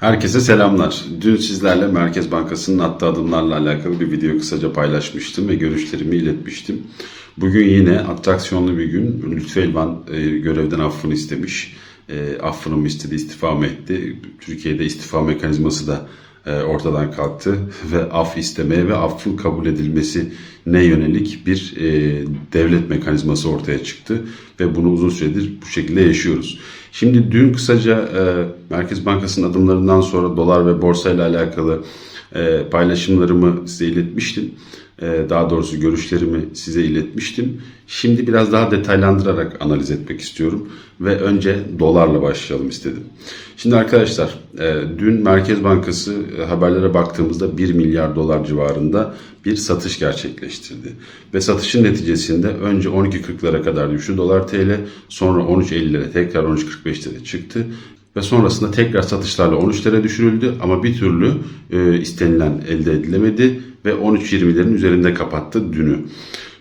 Herkese selamlar. Dün sizlerle Merkez Bankası'nın attığı adımlarla alakalı bir video kısaca paylaşmıştım ve görüşlerimi iletmiştim. Bugün yine atraksiyonlu bir gün. Lütfü Elvan e, görevden affını istemiş. E, affını mı istedi, istifa mı etti? Türkiye'de istifa mekanizması da e, ortadan kalktı ve af istemeye ve affın kabul edilmesi ne yönelik bir e, devlet mekanizması ortaya çıktı ve bunu uzun süredir bu şekilde yaşıyoruz. Şimdi dün kısaca e, Merkez Bankası'nın adımlarından sonra dolar ve borsa ile alakalı e, paylaşımlarımı size iletmiştim. E, daha doğrusu görüşlerimi size iletmiştim. Şimdi biraz daha detaylandırarak analiz etmek istiyorum ve önce dolarla başlayalım istedim. Şimdi arkadaşlar e, dün Merkez Bankası e, haberlere baktığımızda 1 milyar dolar civarında bir satış gerçekleştirdi. Ve satışın neticesinde önce 12.40'lara kadar düştü dolar TL, sonra 13.50'lere tekrar 13.45'lere çıktı ve sonrasında tekrar satışlarla 13'lere düşürüldü ama bir türlü e, istenilen elde edilemedi ve 13.20'lerin üzerinde kapattı dünü.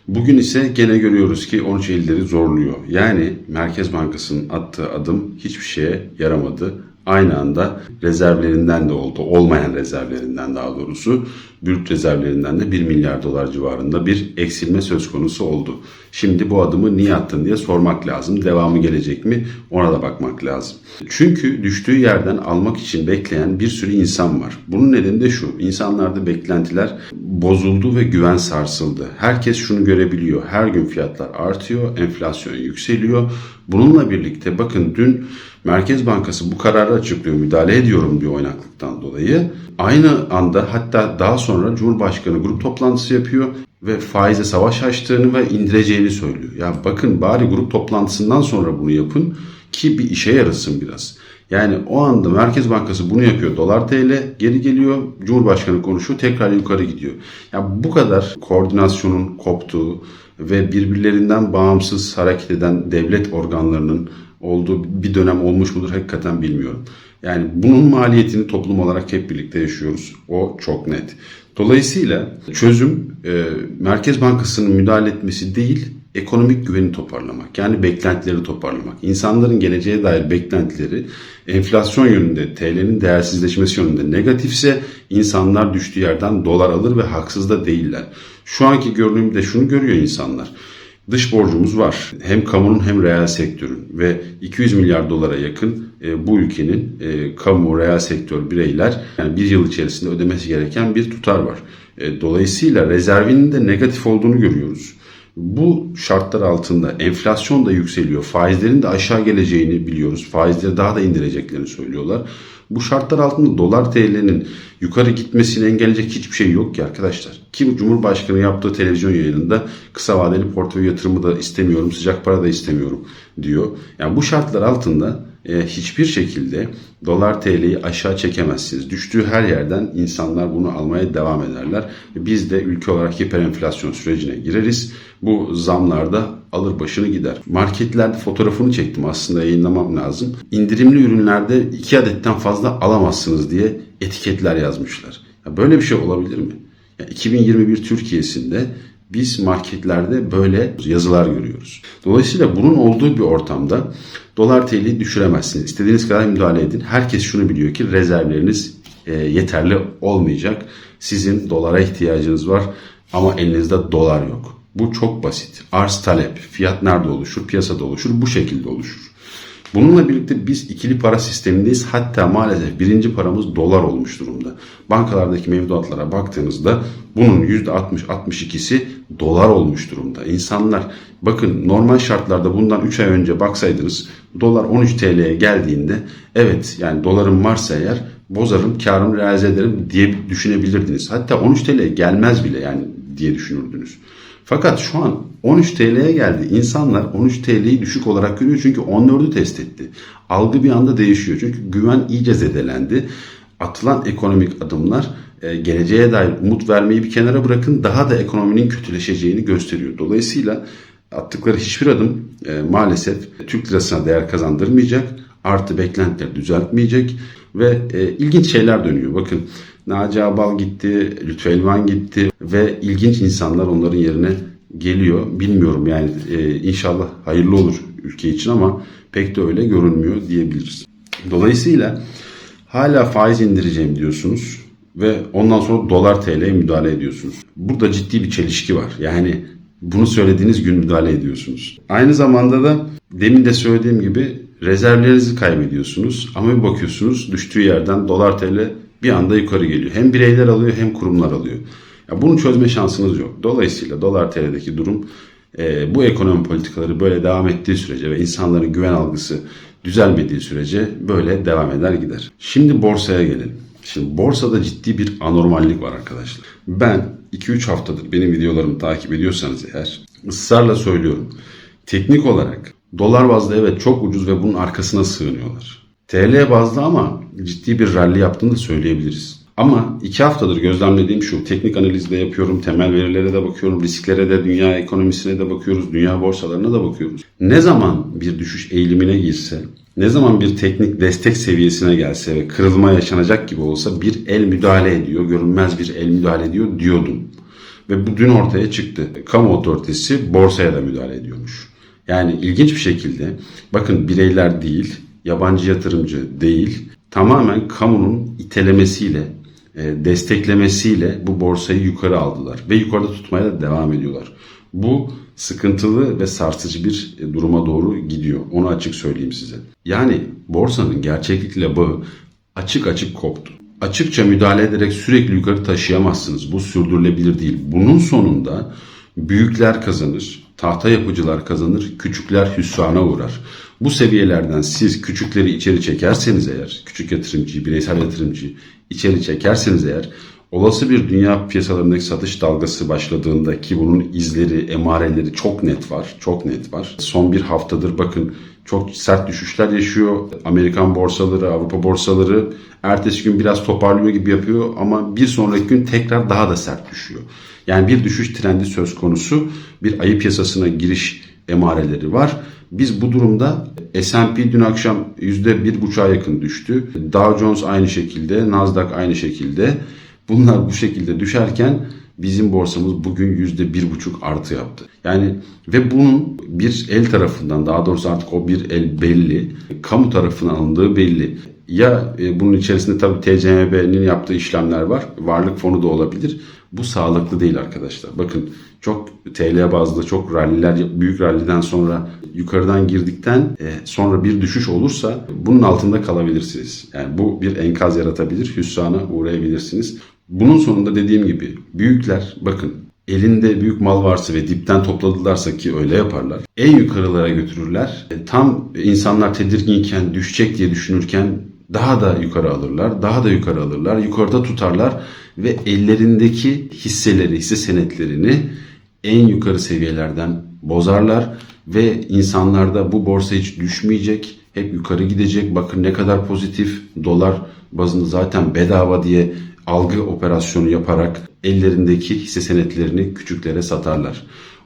Bugün ise gene görüyoruz ki 13.50'leri zorluyor. Yani Merkez Bankası'nın attığı adım hiçbir şeye yaramadı. Aynı anda rezervlerinden de oldu, olmayan rezervlerinden daha doğrusu, brüt rezervlerinden de 1 milyar dolar civarında bir eksilme söz konusu oldu. Şimdi bu adımı niye attın diye sormak lazım. Devamı gelecek mi ona da bakmak lazım. Çünkü düştüğü yerden almak için bekleyen bir sürü insan var. Bunun nedeni de şu. İnsanlarda beklentiler bozuldu ve güven sarsıldı. Herkes şunu görebiliyor. Her gün fiyatlar artıyor, enflasyon yükseliyor. Bununla birlikte bakın dün Merkez Bankası bu kararı açıklıyor, müdahale ediyorum diyor oynaklıktan dolayı. Aynı anda hatta daha sonra Cumhurbaşkanı grup toplantısı yapıyor ve faize savaş açtığını ve indireceğini söylüyor. Ya bakın bari grup toplantısından sonra bunu yapın ki bir işe yarasın biraz. Yani o anda Merkez Bankası bunu yapıyor. Dolar TL geri geliyor. Cumhurbaşkanı konuşuyor. Tekrar yukarı gidiyor. Ya bu kadar koordinasyonun koptuğu ve birbirlerinden bağımsız hareket eden devlet organlarının olduğu bir dönem olmuş mudur hakikaten bilmiyorum. Yani bunun maliyetini toplum olarak hep birlikte yaşıyoruz. O çok net. Dolayısıyla çözüm e, Merkez Bankası'nın müdahale etmesi değil, ekonomik güveni toparlamak. Yani beklentileri toparlamak. İnsanların geleceğe dair beklentileri enflasyon yönünde, TL'nin değersizleşmesi yönünde negatifse insanlar düştüğü yerden dolar alır ve haksız da değiller. Şu anki görünümde şunu görüyor insanlar. Dış borcumuz var. Hem kamunun hem reel sektörün ve 200 milyar dolara yakın bu ülkenin e, kamu, reel sektör bireyler yani bir yıl içerisinde ödemesi gereken bir tutar var. E, dolayısıyla rezervinin de negatif olduğunu görüyoruz. Bu şartlar altında enflasyon da yükseliyor. Faizlerin de aşağı geleceğini biliyoruz. Faizleri daha da indireceklerini söylüyorlar. Bu şartlar altında dolar TL'nin yukarı gitmesini engelleyecek hiçbir şey yok ki arkadaşlar. Ki Cumhurbaşkanı yaptığı televizyon yayınında kısa vadeli portföy yatırımı da istemiyorum, sıcak para da istemiyorum diyor. Yani bu şartlar altında e, hiçbir şekilde dolar TL'yi aşağı çekemezsiniz. Düştüğü her yerden insanlar bunu almaya devam ederler. Biz de ülke olarak hiperenflasyon sürecine gireriz. Bu zamlarda alır başını gider. Marketlerde fotoğrafını çektim aslında yayınlamam lazım. İndirimli ürünlerde iki adetten fazla alamazsınız diye etiketler yazmışlar. Ya böyle bir şey olabilir mi? Ya 2021 Türkiye'sinde biz marketlerde böyle yazılar görüyoruz. Dolayısıyla bunun olduğu bir ortamda dolar TL'yi düşüremezsiniz. İstediğiniz kadar müdahale edin. Herkes şunu biliyor ki rezervleriniz e, yeterli olmayacak. Sizin dolara ihtiyacınız var ama elinizde dolar yok. Bu çok basit. Arz talep, fiyat nerede oluşur? Piyasada oluşur. Bu şekilde oluşur. Bununla birlikte biz ikili para sistemindeyiz. Hatta maalesef birinci paramız dolar olmuş durumda. Bankalardaki mevduatlara baktığınızda bunun %60-62'si dolar olmuş durumda. İnsanlar bakın normal şartlarda bundan 3 ay önce baksaydınız dolar 13 TL'ye geldiğinde evet yani dolarım varsa eğer bozarım karımı realize ederim diye düşünebilirdiniz. Hatta 13 TL gelmez bile yani diye düşünürdünüz. Fakat şu an 13 TL'ye geldi. İnsanlar 13 TL'yi düşük olarak görüyor çünkü 14'ü test etti. Algı bir anda değişiyor çünkü güven iyice zedelendi. Atılan ekonomik adımlar e, geleceğe dair umut vermeyi bir kenara bırakın daha da ekonominin kötüleşeceğini gösteriyor. Dolayısıyla attıkları hiçbir adım e, maalesef Türk lirasına değer kazandırmayacak. Artı beklentileri düzeltmeyecek ve e, ilginç şeyler dönüyor. Bakın Naci Abal gitti, Lütfü Elvan gitti ve ilginç insanlar onların yerine geliyor. Bilmiyorum yani e, inşallah hayırlı olur ülke için ama pek de öyle görünmüyor diyebiliriz. Dolayısıyla Hala faiz indireceğim diyorsunuz ve ondan sonra dolar TL'ye müdahale ediyorsunuz. Burada ciddi bir çelişki var. Yani bunu söylediğiniz gün müdahale ediyorsunuz. Aynı zamanda da demin de söylediğim gibi rezervlerinizi kaybediyorsunuz ama bir bakıyorsunuz düştüğü yerden dolar TL bir anda yukarı geliyor. Hem bireyler alıyor hem kurumlar alıyor. Ya bunu çözme şansınız yok. Dolayısıyla dolar TL'deki durum e, bu ekonomi politikaları böyle devam ettiği sürece ve insanların güven algısı düzelmediği sürece böyle devam eder gider. Şimdi borsaya gelelim. Şimdi borsada ciddi bir anormallik var arkadaşlar. Ben 2-3 haftadır benim videolarımı takip ediyorsanız eğer ısrarla söylüyorum. Teknik olarak dolar bazlı evet çok ucuz ve bunun arkasına sığınıyorlar. TL bazlı ama ciddi bir rally yaptığını da söyleyebiliriz. Ama iki haftadır gözlemlediğim şu, teknik analizde yapıyorum, temel verilere de bakıyorum, risklere de, dünya ekonomisine de bakıyoruz, dünya borsalarına da bakıyoruz. Ne zaman bir düşüş eğilimine girse, ne zaman bir teknik destek seviyesine gelse ve kırılma yaşanacak gibi olsa bir el müdahale ediyor, görünmez bir el müdahale ediyor diyordum. Ve bu dün ortaya çıktı. Kamu otoritesi borsaya da müdahale ediyormuş. Yani ilginç bir şekilde bakın bireyler değil, yabancı yatırımcı değil, tamamen kamunun itelemesiyle, e, desteklemesiyle bu borsayı yukarı aldılar ve yukarıda tutmaya da devam ediyorlar. Bu sıkıntılı ve sarsıcı bir e, duruma doğru gidiyor. Onu açık söyleyeyim size. Yani borsanın gerçeklikle bağı açık açık koptu. Açıkça müdahale ederek sürekli yukarı taşıyamazsınız. Bu sürdürülebilir değil. Bunun sonunda büyükler kazanır, tahta yapıcılar kazanır, küçükler hüsrana uğrar. Bu seviyelerden siz küçükleri içeri çekerseniz eğer, küçük yatırımcıyı, bireysel yatırımcıyı içeri çekerseniz eğer, olası bir dünya piyasalarındaki satış dalgası başladığında ki bunun izleri, emareleri çok net var, çok net var. Son bir haftadır bakın çok sert düşüşler yaşıyor. Amerikan borsaları, Avrupa borsaları ertesi gün biraz toparlıyor gibi yapıyor ama bir sonraki gün tekrar daha da sert düşüyor. Yani bir düşüş trendi söz konusu. Bir ayı piyasasına giriş emareleri var. Biz bu durumda S&P dün akşam %1,5'a yakın düştü. Dow Jones aynı şekilde, Nasdaq aynı şekilde. Bunlar bu şekilde düşerken bizim borsamız bugün yüzde bir buçuk artı yaptı. Yani ve bunun bir el tarafından daha doğrusu artık o bir el belli, kamu tarafından alındığı belli. Ya e, bunun içerisinde tabii TCMB'nin yaptığı işlemler var. Varlık fonu da olabilir. Bu sağlıklı değil arkadaşlar. Bakın çok TL bazlı çok ralliler, büyük ralliden sonra yukarıdan girdikten e, sonra bir düşüş olursa bunun altında kalabilirsiniz. Yani bu bir enkaz yaratabilir, hüsrana uğrayabilirsiniz. Bunun sonunda dediğim gibi büyükler bakın elinde büyük mal varsa ve dipten topladılarsa ki öyle yaparlar. En yukarılara götürürler. E, tam insanlar tedirginken düşecek diye düşünürken daha da yukarı alırlar, daha da yukarı alırlar, yukarıda tutarlar ve ellerindeki hisseleri, hisse senetlerini en yukarı seviyelerden bozarlar ve insanlarda bu borsa hiç düşmeyecek, hep yukarı gidecek. Bakın ne kadar pozitif dolar bazında zaten bedava diye algı operasyonu yaparak ellerindeki hisse senetlerini küçüklere satarlar.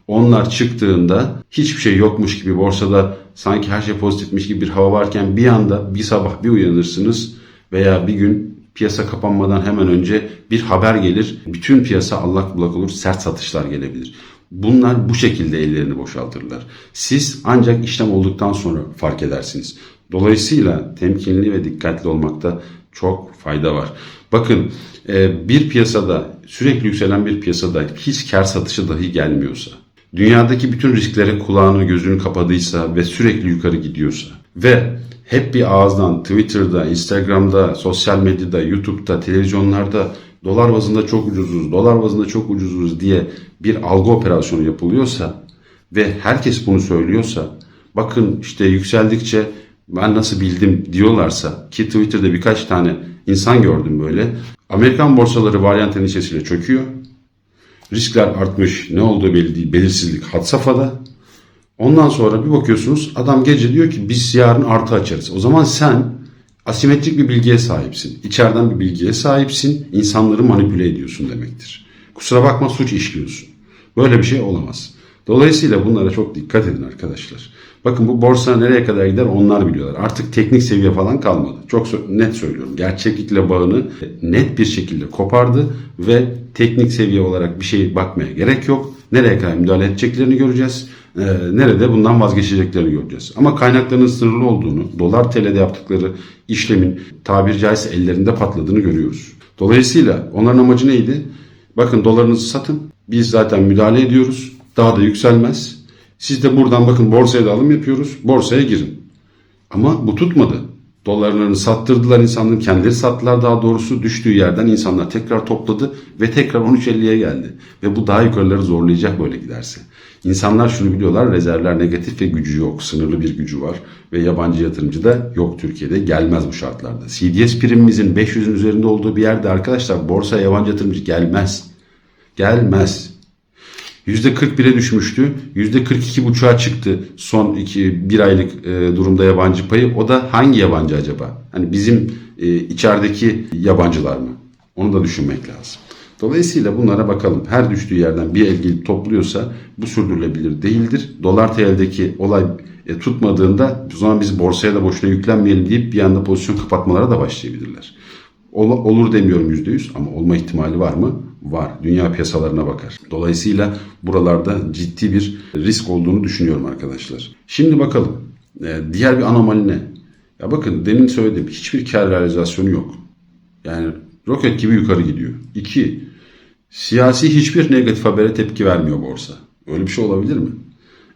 Onlar çıktığında hiçbir şey yokmuş gibi borsada sanki her şey pozitifmiş gibi bir hava varken bir anda bir sabah bir uyanırsınız veya bir gün piyasa kapanmadan hemen önce bir haber gelir. Bütün piyasa allak bullak olur, sert satışlar gelebilir. Bunlar bu şekilde ellerini boşaltırlar. Siz ancak işlem olduktan sonra fark edersiniz. Dolayısıyla temkinli ve dikkatli olmakta çok fayda var. Bakın e, bir piyasada sürekli yükselen bir piyasada hiç kar satışı dahi gelmiyorsa, dünyadaki bütün risklere kulağını gözünü kapadıysa ve sürekli yukarı gidiyorsa ve hep bir ağızdan Twitter'da, Instagram'da, sosyal medyada, YouTube'da, televizyonlarda dolar bazında çok ucuzuz, dolar bazında çok ucuzuz diye bir algı operasyonu yapılıyorsa ve herkes bunu söylüyorsa bakın işte yükseldikçe ben nasıl bildim diyorlarsa ki Twitter'da birkaç tane insan gördüm böyle. Amerikan borsaları varyant endişesiyle çöküyor. Riskler artmış, ne olduğu belli değil, belirsizlik had safhada. Ondan sonra bir bakıyorsunuz adam gece diyor ki biz yarın artı açarız. O zaman sen asimetrik bir bilgiye sahipsin. İçeriden bir bilgiye sahipsin. insanları manipüle ediyorsun demektir. Kusura bakma suç işliyorsun. Böyle bir şey olamaz. Dolayısıyla bunlara çok dikkat edin arkadaşlar. Bakın bu borsa nereye kadar gider onlar biliyorlar. Artık teknik seviye falan kalmadı. Çok net söylüyorum. Gerçeklikle bağını net bir şekilde kopardı ve teknik seviye olarak bir şey bakmaya gerek yok. Nereye kadar müdahale edeceklerini göreceğiz. e, nerede bundan vazgeçeceklerini göreceğiz. Ama kaynaklarının sınırlı olduğunu, dolar TL'de yaptıkları işlemin tabiri caizse ellerinde patladığını görüyoruz. Dolayısıyla onların amacı neydi? Bakın dolarınızı satın. Biz zaten müdahale ediyoruz. Daha da yükselmez. Siz de buradan bakın borsaya da alım yapıyoruz. Borsaya girin. Ama bu tutmadı. Dolarlarını sattırdılar insanların kendileri sattılar daha doğrusu düştüğü yerden insanlar tekrar topladı ve tekrar 13.50'ye geldi. Ve bu daha yukarıları zorlayacak böyle giderse. İnsanlar şunu biliyorlar rezervler negatif ve gücü yok. Sınırlı bir gücü var ve yabancı yatırımcı da yok Türkiye'de gelmez bu şartlarda. CDS primimizin 500'ün üzerinde olduğu bir yerde arkadaşlar borsaya yabancı yatırımcı gelmez. Gelmez. %41'e düşmüştü. %42,5'a çıktı son iki, bir aylık e, durumda yabancı payı. O da hangi yabancı acaba? Hani bizim e, içerideki yabancılar mı? Onu da düşünmek lazım. Dolayısıyla bunlara bakalım. Her düştüğü yerden bir el gelip topluyorsa bu sürdürülebilir değildir. Dolar TL'deki olay e, tutmadığında o zaman biz borsaya da boşuna yüklenmeyelim deyip bir anda pozisyon kapatmalara da başlayabilirler. Ol- olur demiyorum %100 ama olma ihtimali var mı? Var. Dünya piyasalarına bakar. Dolayısıyla buralarda ciddi bir risk olduğunu düşünüyorum arkadaşlar. Şimdi bakalım. Ee, diğer bir anomali ne? Ya bakın demin söyledim. Hiçbir kar realizasyonu yok. Yani roket gibi yukarı gidiyor. İki, siyasi hiçbir negatif habere tepki vermiyor borsa. Öyle bir şey olabilir mi?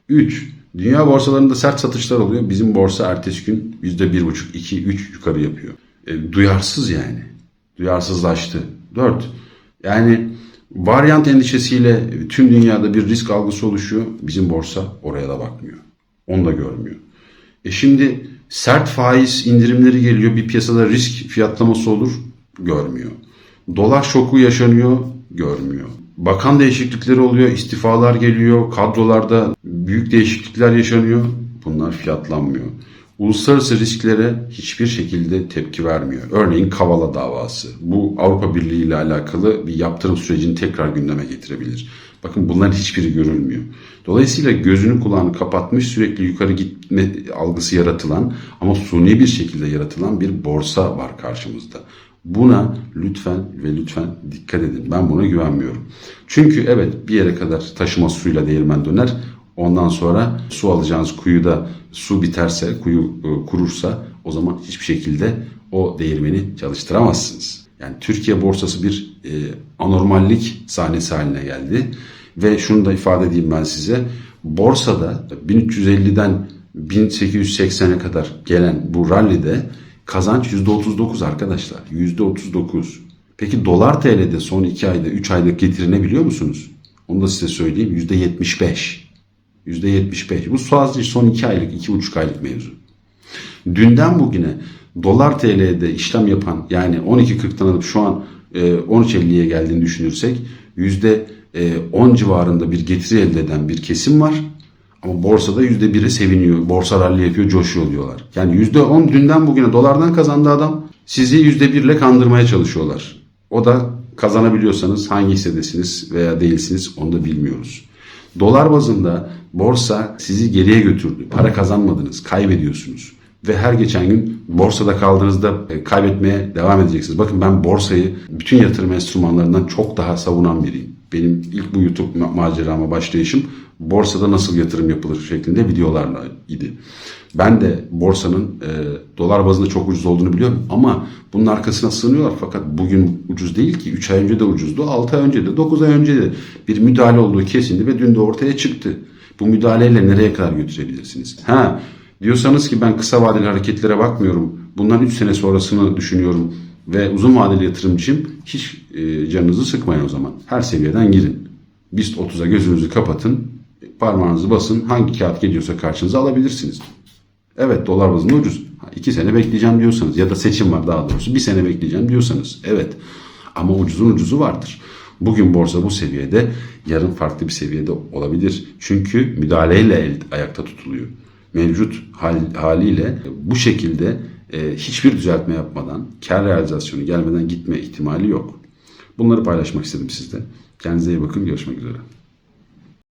Üç, dünya borsalarında sert satışlar oluyor. Bizim borsa ertesi gün %1,5, 2, 3 yukarı yapıyor. E, duyarsız yani. Duyarsızlaştı. Dört, yani varyant endişesiyle tüm dünyada bir risk algısı oluşuyor. Bizim borsa oraya da bakmıyor. Onu da görmüyor. E şimdi sert faiz indirimleri geliyor. Bir piyasada risk fiyatlaması olur. Görmüyor. Dolar şoku yaşanıyor. Görmüyor. Bakan değişiklikleri oluyor. istifalar geliyor. Kadrolarda büyük değişiklikler yaşanıyor. Bunlar fiyatlanmıyor. Uluslararası risklere hiçbir şekilde tepki vermiyor. Örneğin Kavala davası. Bu Avrupa Birliği ile alakalı bir yaptırım sürecini tekrar gündeme getirebilir. Bakın bunların hiçbiri görülmüyor. Dolayısıyla gözünü kulağını kapatmış sürekli yukarı gitme algısı yaratılan ama suni bir şekilde yaratılan bir borsa var karşımızda. Buna lütfen ve lütfen dikkat edin. Ben buna güvenmiyorum. Çünkü evet bir yere kadar taşıma suyla değirmen döner. Ondan sonra su alacağınız kuyuda su biterse, kuyu e, kurursa o zaman hiçbir şekilde o değirmeni çalıştıramazsınız. Yani Türkiye borsası bir e, anormallik sahnesi haline geldi. Ve şunu da ifade edeyim ben size. Borsada 1350'den 1880'e kadar gelen bu rallide kazanç %39 arkadaşlar. %39. Peki dolar TL'de son 2 ayda 3 ayda getirinebiliyor musunuz? Onu da size söyleyeyim. %75. %75. Bu sadece son 2 aylık, 2,5 aylık mevzu. Dünden bugüne dolar TL'de işlem yapan yani 12.40'tan alıp şu an e, 13.50'ye geldiğini düşünürsek %10 civarında bir getiri elde eden bir kesim var. Ama borsada %1'i seviniyor. Borsa rally yapıyor, coşuyor diyorlar. Yani %10 dünden bugüne dolardan kazandı adam. Sizi %1 ile kandırmaya çalışıyorlar. O da kazanabiliyorsanız hangi hissedesiniz veya değilsiniz onu da bilmiyoruz. Dolar bazında borsa sizi geriye götürdü. Para kazanmadınız, kaybediyorsunuz. Ve her geçen gün borsada kaldığınızda e, kaybetmeye devam edeceksiniz. Bakın ben borsayı bütün yatırım enstrümanlarından çok daha savunan biriyim. Benim ilk bu YouTube ma- macerama başlayışım borsada nasıl yatırım yapılır şeklinde videolarla idi. Ben de borsanın e, dolar bazında çok ucuz olduğunu biliyorum ama bunun arkasına sığınıyorlar. Fakat bugün ucuz değil ki. 3 ay önce de ucuzdu, 6 ay önce de, 9 ay önce de bir müdahale olduğu kesindi ve dün de ortaya çıktı. Bu müdahaleyle nereye kadar götürebilirsiniz? Ha diyorsanız ki ben kısa vadeli hareketlere bakmıyorum. Bundan 3 sene sonrasını düşünüyorum ve uzun vadeli yatırımcıyım. Hiç e, canınızı sıkmayın o zaman. Her seviyeden girin. BIST 30'a gözünüzü kapatın. Parmağınızı basın. Hangi kağıt geliyorsa karşınıza alabilirsiniz. Evet dolar bazında ucuz. Ha, iki sene bekleyeceğim diyorsanız ya da seçim var daha doğrusu bir sene bekleyeceğim diyorsanız evet. Ama ucuzun ucuzu vardır. Bugün borsa bu seviyede yarın farklı bir seviyede olabilir. Çünkü müdahaleyle el, ayakta tutuluyor. Mevcut hal, haliyle bu şekilde e, hiçbir düzeltme yapmadan kar realizasyonu gelmeden gitme ihtimali yok. Bunları paylaşmak istedim sizle. Kendinize iyi bakın. Görüşmek üzere.